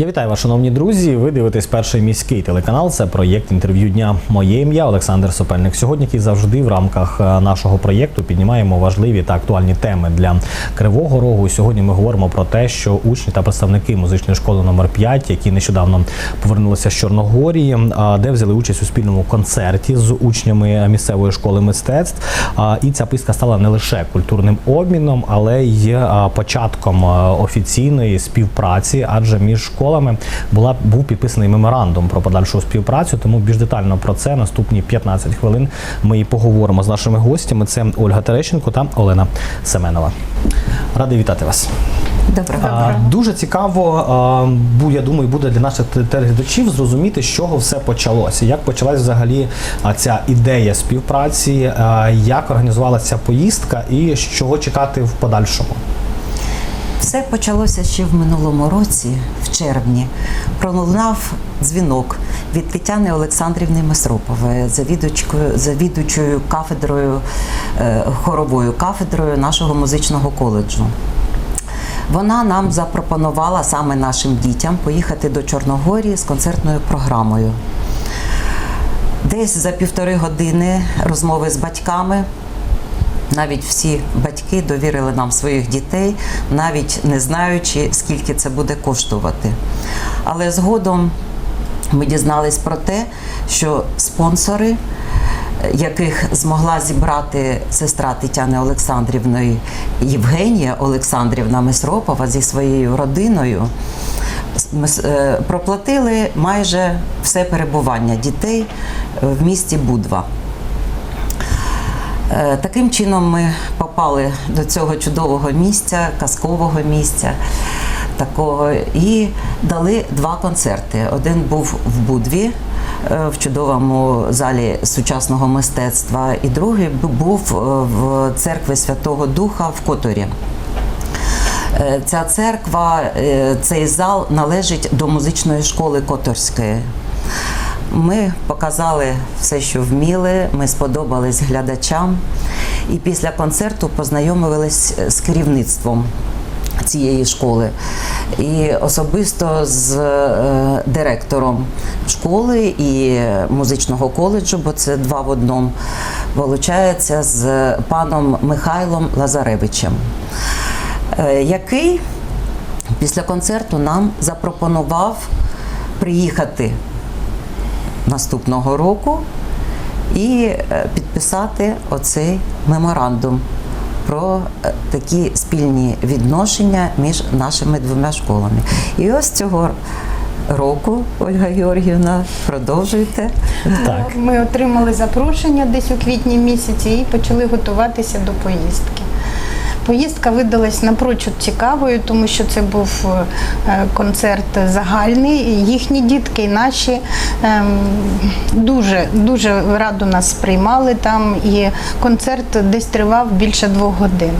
Я вітаю вас, шановні друзі. Ви дивитесь перший міський телеканал. Це проєкт інтерв'ю дня. Моє ім'я Олександр Сопельник. Сьогодні, і завжди, в рамках е, нашого проєкту піднімаємо важливі та актуальні теми для Кривого Рогу. Сьогодні ми говоримо про те, що учні та представники музичної школи номер 5 які нещодавно повернулися з Чорногорії, а, де взяли участь у спільному концерті з учнями місцевої школи мистецтв. І ця поїздка стала не лише культурним обміном, але й початком офіційної співпраці, адже між школами була був підписаний меморандум про подальшу співпрацю. Тому більш детально про це наступні 15 хвилин ми і поговоримо з нашими гостями. Це Ольга Терещенко та Олена Семенова. Радий вітати вас. Доброго. А, дуже цікаво, а, я думаю, буде для наших телеглядачів зрозуміти, з чого все почалося. Як почалась взагалі ця ідея співпраці, а, як організувалася поїздка і з чого чекати в подальшому. Все почалося ще в минулому році, червні. Пролунав дзвінок від Тетяни Олександрівни Месропової, завідувачою кафедрою, е, хоровою кафедрою нашого музичного коледжу. Вона нам запропонувала саме нашим дітям поїхати до Чорногорії з концертною програмою. Десь за півтори години розмови з батьками. Навіть всі батьки довірили нам своїх дітей, навіть не знаючи, скільки це буде коштувати. Але згодом ми дізнались про те, що спонсори, яких змогла зібрати сестра Тетяни Олександрівної Євгенія Олександрівна Месропова зі своєю родиною, е, проплатили майже все перебування дітей в місті Будва. Е, Таким чином ми попали до цього чудового місця, казкового місця. Такого і дали два концерти. Один був в Будві е, в чудовому залі сучасного мистецтва, і другий був е, в церкві Святого Духа в Которі. Ця церква, цей зал належить до музичної школи Которської. Ми показали все, що вміли. Ми сподобались глядачам. І після концерту познайомились з керівництвом цієї школи. І особисто з е, директором школи і музичного коледжу, бо це два в одному, виходить, з паном Михайлом Лазаревичем, е, який після концерту нам запропонував приїхати наступного року і е, підписати оцей меморандум про е, такі спільні відношення між нашими двома школами. І ось цього року, Ольга Георгіївна, продовжуйте. Так. Ми отримали запрошення десь у квітні місяці і почали готуватися до поїздки. Поїздка видалась напрочуд цікавою, тому що це був е, концерт загальний. Їхні дітки і наші ем, дуже дуже радо нас сприймали там. І концерт десь тривав більше двох годин.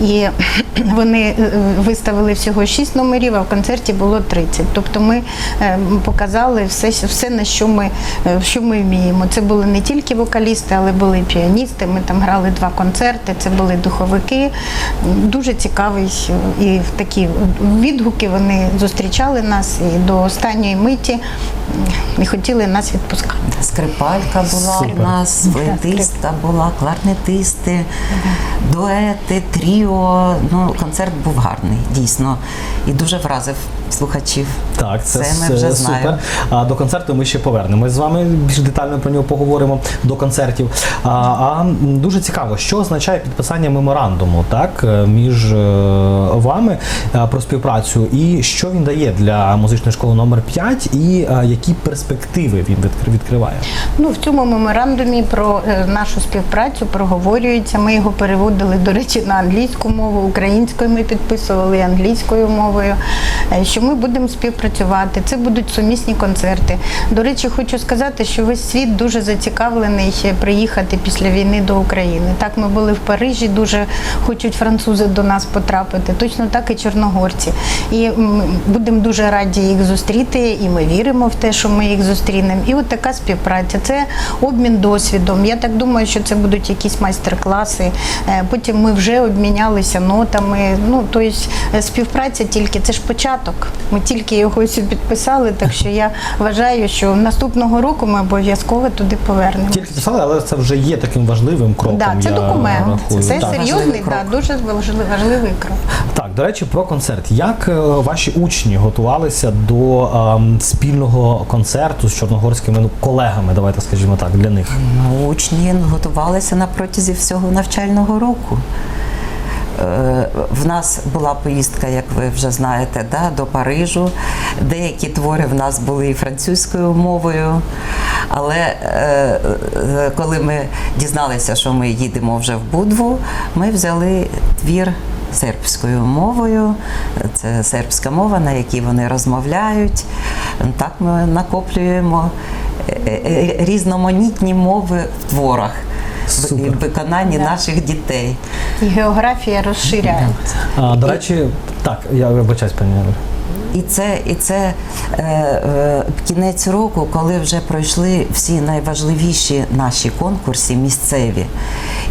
І вони е, виставили всього шість номерів, а в концерті було 30. Тобто ми е, показали все, все на що ми, е, що ми вміємо. Це були не тільки вокалісти, але були і піаністи. Ми там грали два концерти, це були духовики. Дуже цікавий е, і такі відгуки вони зустрічали нас і до останньої миті не хотіли нас відпускати. Скрипалька була Супер. у нас, флейтиста була, кларнетисти, дуети, тріо. Ну, концерт був гарний, дійсно. І дуже вразив слухачів. Так, це, Це ми вже супер. знаємо. А до концерту ми ще повернемось з вами. Більш детально про нього поговоримо до концертів. А, а дуже цікаво, що означає підписання меморандуму, так е, між е, вами е, про співпрацю, і що він дає для музичної школи номер 5 і е, які перспективи він відкриває. Ну, в цьому меморандумі про е, нашу співпрацю проговорюється. Ми його переводили, до речі, на англійську мову, українською ми підписували англійською мовою. е, Що ми будемо співпрацювати. Це будуть сумісні концерти. До речі, хочу сказати, що весь світ дуже зацікавлений е, приїхати після війни до України. Так, ми були в Парижі, дуже хочуть французи до нас потрапити. Точно так і чорногорці. І будемо дуже раді їх зустріти, і ми віримо в те, що ми їх зустрінемо. І от така співпраця. Це обмін досвідом. Я так думаю, що це будуть якісь майстер-класи. Е, Потім ми вже обмінялися нотами. Ну, тобто е, співпраця тільки це ж початок. Ми тільки його ось підписали, так що я вважаю, що наступного року ми обов'язково туди повернемося. Тільки писали, але це вже є таким важливим кроком. Да, це я документ. рахую. Це Так. серйозний, да, дуже важливий крок. До речі, про концерт. Як е, ваші учні готувалися до ем, спільного концерту з чорногорськими ну, колегами? Давайте скажімо так, для них. Ну, Учні готувалися на протязі всього навчального року. Е, В нас була поїздка, як ви вже знаєте, да, до Парижу. Деякі твори в нас були і французькою мовою. Але е, коли ми дізналися, що ми їдемо вже в Будву, ми взяли твір сербською мовою. Це сербська мова, на якій вони розмовляють. Так ми накоплюємо е, е, різноманітні мови в творах Супер. в виконанні наших дітей. І географія розширяється. А, до речі, так, я вибачаюсь, пані. І це, і це е, е, кінець року, коли вже пройшли всі найважливіші наші конкурси місцеві.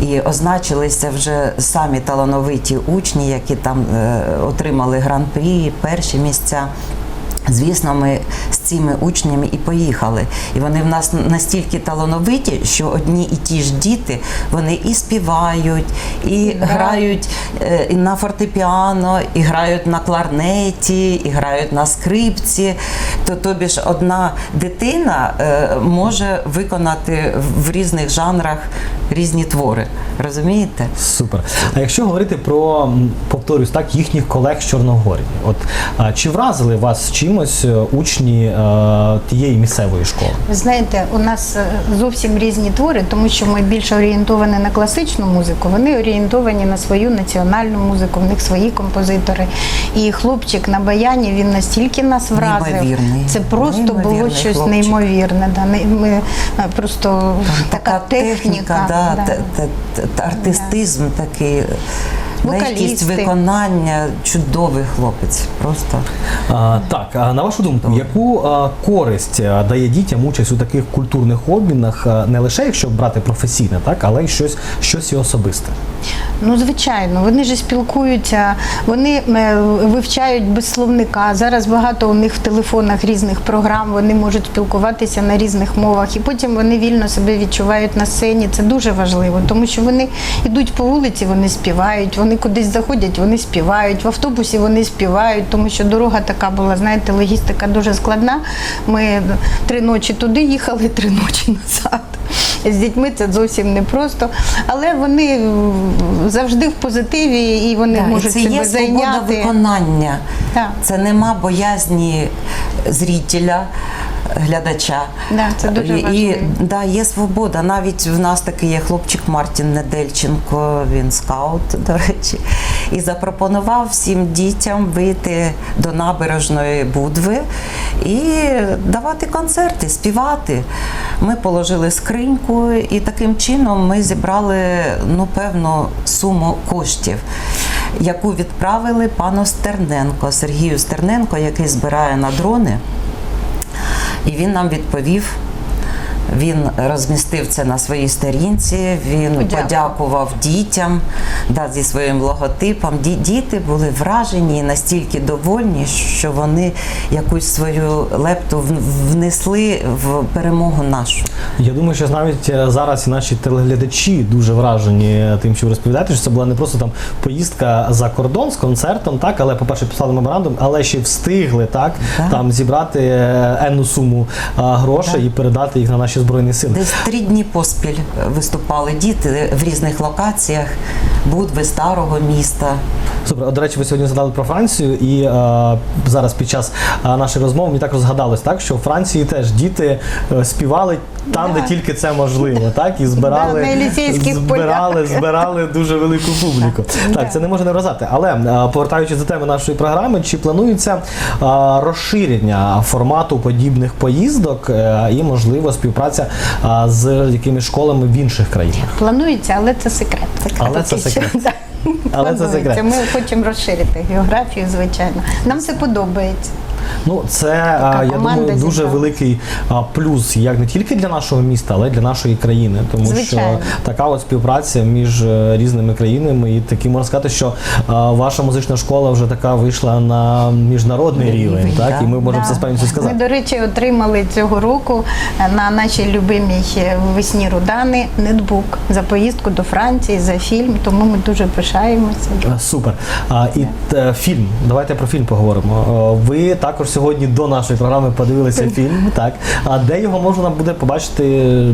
І означилися вже самі талановиті учні, які там е, отримали гран-прі, перші місця. Звісно, ми з цими учнями і поїхали. І вони в нас настільки талановиті, що одні і ті ж діти вони і співають, і грають е, і на фортепіано, і грають на кларнеті, і грають на скрипці. То тобі ж одна дитина е, може виконати в різних жанрах різні твори. Розумієте? Супер. А якщо говорити про повторюсь, так їхніх колег з Чорногорії, от чи вразили вас чимось е, учні е, тієї місцевої школи? Ви знаєте, у нас е, зовсім різні твори, тому що ми більше орієнтовані на класичну музику, вони орієнтовані на свою національну музику, в них свої композитори. І хлопчик на баяні він настільки нас вразив. Неймовірний. Це просто було щось хлопчик. неймовірне. Да. Ми просто така техніка. да, да. те- те- те- те- артистизм такий. Легкість виконання, чудовий хлопець. Просто А, так, а на вашу думку, яку а, користь дає дітям участь у таких культурних обмінах, а, не лише якщо брати професійне, так, але й щось, щось і особисте? Ну, звичайно, вони ж спілкуються, вони е, вивчають без словника. Зараз багато у них в телефонах різних програм, вони можуть спілкуватися на різних мовах, і потім вони вільно себе відчувають на сцені. Це дуже важливо, тому що вони йдуть по вулиці, вони співають, вони кудись заходять, вони співають, в автобусі вони співають, тому що дорога така була, знаєте, логістика дуже складна. Ми три ночі туди їхали, три ночі назад. З дітьми це зовсім непросто, але вони завжди в позитиві і вони Так, можуть це себе є свобода зайняти. виконання. Так. Це нема боязні зрителя. Глядача. Да, це дуже і, і да, є свобода. Навіть в нас такий є хлопчик Мартін Недельченко, він скаут, до речі, і запропонував всім дітям вийти до набережної Будви і давати концерти, співати. Ми положили скриньку, і таким чином ми зібрали ну, певну суму коштів. Яку відправили пану Стерненко, Сергію Стерненко, який збирає на дрони. І він нам відповів. Він розмістив це на своїй сторінці. Він Подякував. подякував дітям да, зі своїм логотипом. Ді- Діти були вражені і настільки довольні, що вони якусь свою лепту внесли в перемогу нашу. Я думаю, що навіть е, зараз і наші телеглядачі дуже вражені тим, що ви розповідаєте, що це була не просто там поїздка за кордон з концертом, так, але, по-перше, писали меморандум, але ще встигли так, Так. там зібрати е, енну суму грошей Так. і передати їх на наші збройні сили. Десь три дні поспіль виступали діти в різних локаціях Будви, старого міста. Супер. От, До речі, ви сьогодні згадали про Францію, і е, зараз під час е, нашої розмови мені так розгадалось, так що у Франції теж діти е, співали там, Да. де тільки це можливо, так і збирали, Да, на збирали, полях. збирали дуже велику публіку. Так, це не може не вразати. Але е, повертаючись до теми нашої програми, чи планується е, розширення формату подібних поїздок е, і можливо співпраця е, з якимись школами в інших країнах? Планується, але це секрет. Але це секрет. да. Але це секрет. Ми хочемо розширити географію, звичайно. Нам це подобається. Ну, це а, я думаю дуже великий плюс як не тільки для нашого міста, але й для нашої країни. Тому Звичайно. що така от співпраця між е, різними країнами, і таки можна сказати, що ваша музична школа вже така вийшла на міжнародний рівень, так і ми можемо Да. це з певністю сказати. Ми, до речі, отримали цього року е, на нашій любимій е, весні Рудани нетбук за поїздку до Франції, за фільм, тому ми дуже пишаємося. Е, Супер. А, і е, фільм. Давайте про фільм поговоримо. Е, Ви також сьогодні до нашої програми подивилися фільм. Так. А де його можна буде побачити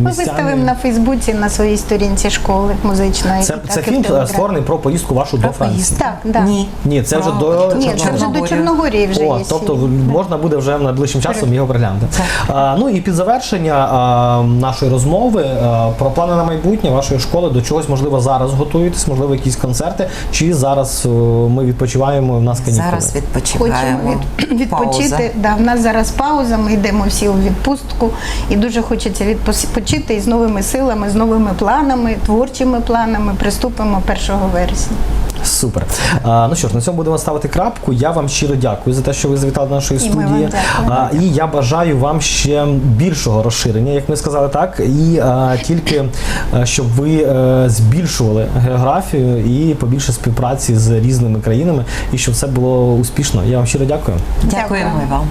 Ми виставимо на Фейсбуці на своїй сторінці школи музичної. Це, так це фільм створений про поїздку вашу до Франції. Так, да. Ні. Ні, це вже Про- до Ні, це вже до Чорногорії вже О, є. тобто фільм. можна буде вже найближчим часом його переглянути. А, ну і під завершення а, нашої розмови а, про плани на майбутнє вашої школи до чогось можливо зараз готуєтесь, можливо, якісь концерти, чи зараз ми відпочиваємо в нас канікули? Зараз Хочемо відпочиваємо. від, відпочити. Да, в нас зараз пауза, ми йдемо всі у відпустку, і дуже хочеться відпочити і з новими силами, з новими планами, творчими планами приступимо 1 вересня. Супер. А, ну що ж, на цьому будемо ставити крапку. Я вам щиро дякую за те, що ви завітали до нашої І ми вам студії. дякуємо. А, і я бажаю вам ще більшого розширення, як ми сказали, так. І а, тільки а, щоб ви е, збільшували географію і побільше співпраці з різними країнами, і щоб все було успішно. Я вам щиро дякую. Дякуємо і вам.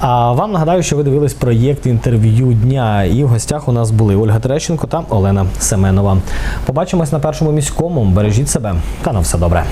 А вам нагадаю, що ви дивились проєкт інтерв'ю дня, і в гостях у нас були Ольга Терещенко та Олена Семенова. Побачимось на першому міському. Бережіть себе та на все добре.